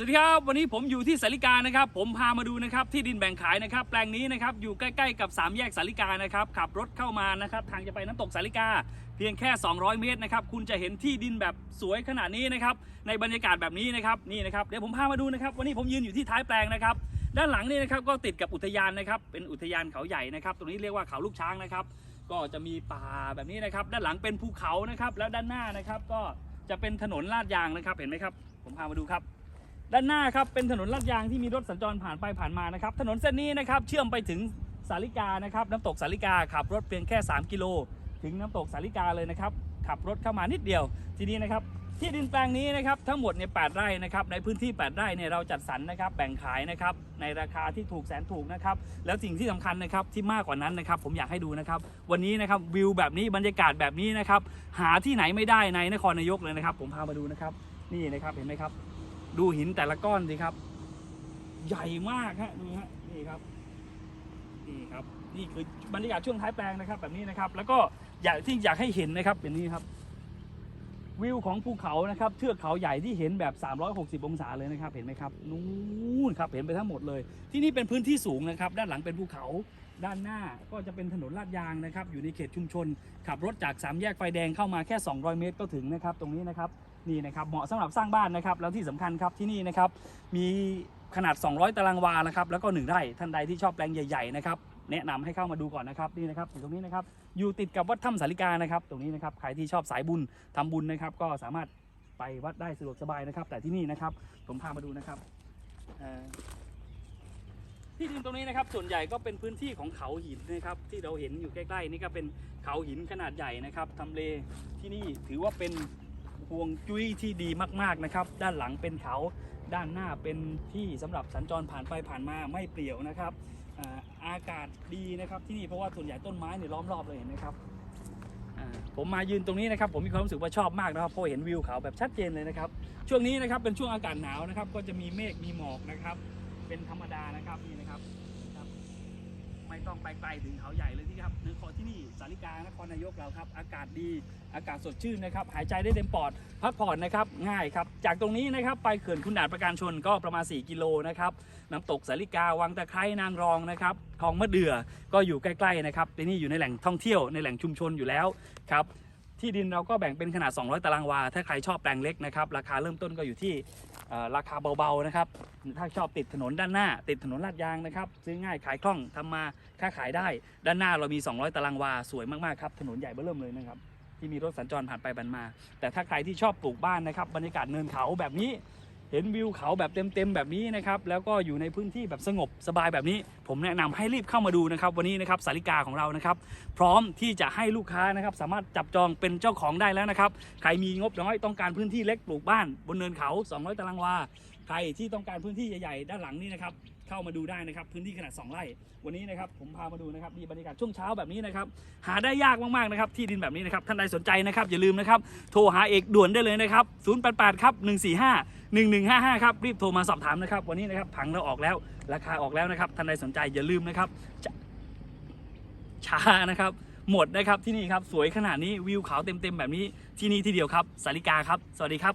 สวัสดีครับ วันนี้ผมอยู่ที่สาริกานะครับ ผมพามาดูนะครับที่ดินแบ่งขายนะครับ แปลงนี้นะครับอยู่ใกล้ๆกับ 3 แยกสาริกานะครับขับรถเข้ามานะครับ ทางจะไปน้ำตกสาริกา เพียงแค่ 200 เมตรนะครับ คุณจะเห็นที่ดินแบบสวยขนาดนี้นะครับ ในบรรยากาศแบบนี้นะครับนี่นะครับเดี๋ยวผมพามาดูนะครับ วันนี้ผมยืนอยู่ที่ท้ายแปลงนะครับ ด้านหลังนี่นะครับก็ติดกับอุทยานนะครับ เป็นอุทยานเขาใหญ่นะครับ ตรงนี้เรียกว่าเขาลูกช้างนะครับ ก็จะมีป่าแบบนี้นะครับ ด้านหลังเป็นภูเขานะครับ แล้วด้านหน้านะครับ ก็จะเป็นถนนลาดยางนะครับ เห็นไหมครับ ผมพามาดูครับ ด้านหน้าครับเป็นถนนลาดยางที่มีรถสัญจรผ่านไปผ่านมานะครับ ถนนเส้นนี้นะครับเชื่อมไปถึงสาริกานะครับน้ำตกสาริกาขับรถเพียงแค่ 3 กิโล ถึงน้ำตกสาริกาเลยนะครับขับรถเข้ามานิดเดียว ทีนี้นะครับที่ดินแปลงนี้นะครับทั้งหมดเนี่ยแไร่นะครับในพื้นที่ 8 ไร่เนี่ยเราจัดสรรนะครับแบ่งขายนะครับในราคาที่ถูกแสนถูกนะครับแล้วสิ่งที่สำคัญนะครับที่มากกว่านั้นนะครับผมอยากให้ดูนะครับวันนี้นะครับวิวแบบนี้บรรยากาศแบบนี้นะครับหาที่ไหนไม่ได้ในนครนายกเลยนะครับ ผมพามาดูนะครับนี่นะครับเห็นไหมครับ ดูหินแต่ละก้อนสิครับ ใหญ่มากฮะดูฮะนี่ครับนี่ครับ นี่คือบรรยากาศช่วงท้ายแปลงนะครับ แบบนี้นะครับ แล้วก็อยากที่อยากให้เห็นนะครับเป็นนี้ครับ วิวของภูเขานะครับเทือกเขาใหญ่ที่เห็นแบบ 360 องศาเลยนะครับเห็นไหมครับนู่นครับเห็นไปทั้งหมดเลย ที่นี่เป็นพื้นที่สูงนะครับ ด้านหลังเป็นภูเขาด้านหน้าก็จะเป็นถนนลาดยางนะครับ อยู่ในเขตชุมชน ขับรถจากสามแยกไฟแดงเข้ามาแค่ 200 เมตรก็ถึงนะครับ ตรงนี้นะครับ นี่นะครับเหมาะสำหรับสร้างบ้านนะครับ แล้วที่สำคัญครับที่นี่นะครับมีขนาด 200 ตารางวานะครับแล้วก็1ไร่ท่านใดที่ชอบแปลงใหญ่ๆนะครับแนะนำให้เข้ามาดูก่อนนะครับนี่นะครับอยู่ตรงนี้นะครับอยู่ติดกับวัดถ้ำสาริกานะครับตรงนี้นะครับใครที่ชอบสายบุญทำบุญนะครับ ก็สามารถไปวัดได้สะดวกสบายนะครับ แต่ที่นี่นะครับผมพามาดูนะครับที่ดินตรงนี้นะครับส่วนใหญ่ก็เป็นพื้นที่ของเขาหินนะครับที่เราเห็นอยู่ใกล้ๆนี่ก็เป็นเขาหินขนาดใหญ่นะครับทำเลที่นี่ถือว่าเป็น ห่วงจุ้ยที่ดีมากๆนะครับ ด้านหลังเป็นเขาด้านหน้าเป็นที่สำหรับสัญจรผ่านไปผ่านมาไม่เปลี่ยวนะครับอ่าอากาศดีนะครับที่นี่เพราะว่าส่วนใหญ่ต้นไม้เนี่ยล้อมรอบเลยเห็นไหมครับอ่าผมมายืนตรงนี้นะครับ ผมมีความรู้สึกว่าชอบมากนะครับเพราะเห็นวิวเขาแบบชัดเจนเลยนะครับ ช่วงนี้นะครับเป็นช่วงอากาศหนาวนะครับ ก็จะมีเมฆมีหมอกนะครับ เป็นธรรมดานะครับนี่นะครับ ไม่ต้องไปไกลถึงเขาใหญ่เลยที่ครับนครที่นี่สาริกานครนายกเราครับ อากาศดีอากาศสดชื่นนะครับ หายใจได้เต็มปอด พักผ่อนนะครับ ง่ายครับ จากตรงนี้นะครับไปเขื่อนคุณด่านประการชนก็ประมาณ 4 กิโลนะครับน้ำตกสาริกาวังตะไคร้นางรองนะครับคลองมะเดื่อก็อยู่ใกล้ๆนะครับที่นี่อยู่ในแหล่งท่องเที่ยวในแหล่งชุมชนอยู่แล้วครับ ที่ดินเราก็แบ่งเป็นขนาด 200 ตารางวา ถ้าใครชอบแปลงเล็กนะครับ ราคาเริ่มต้นก็อยู่ที่ราคาเบาๆนะครับ ถ้าชอบติดถนนด้านหน้า ติดถนนลาดยางนะครับ ซื้อง่ายขายคล่องทำมาค้าขายได้ ด้านหน้าเรามี 200 ตารางวา สวยมากๆครับ ถนนใหญ่เบ้อเริ่มเลยนะครับ ที่มีรถสัญจรผ่านไปผ่านมา แต่ถ้าใครที่ชอบปลูกบ้านนะครับ บรรยากาศเนินเขาแบบนี้ เห็นวิวเขาแบบเต็มๆแบบนี้นะครับแล้วก็อยู่ในพื้นที่แบบสงบสบายแบบนี้ ผมแนะนำให้รีบเข้ามาดูนะครับ วันนี้นะครับสาริกาของเรานะครับ พร้อมที่จะให้ลูกค้านะครับ สามารถจับจองเป็นเจ้าของได้แล้วนะครับ ใครมีงบน้อยต้องการพื้นที่เล็กปลูกบ้าน บนเนินเขา 200 ตารางวา ใครที่ต้องการพื้นที่ใหญ่ๆด้านหลังนี่นะครับเข้ามาดูได้นะครับพื้นที่ขนาด 2ไร่วันนี้นะครับผมพามาดูนะครับนี่บรรยากาศช่วงเช้าแบบนี้นะครับหาได้ยากมากๆนะครับที่ดินแบบนี้นะครับท่านใดสนใจนะครับอย่าลืมนะครับโทรหาเอกด่วนได้เลยนะครับ088ครับ145 1155ครับรีบโทรมาสอบถามนะครับวันนี้นะครับผังเราออกแล้วราคาออกแล้วนะครับท่านใดสนใจอย่าลืมนะครับช้านะครับหมดนะครับที่นี่ครับสวยขนาดนี้วิวเขาเต็มๆแบบนี้ที่นี่ที่เดียวครับสาริกาครับ สวัสดีครับ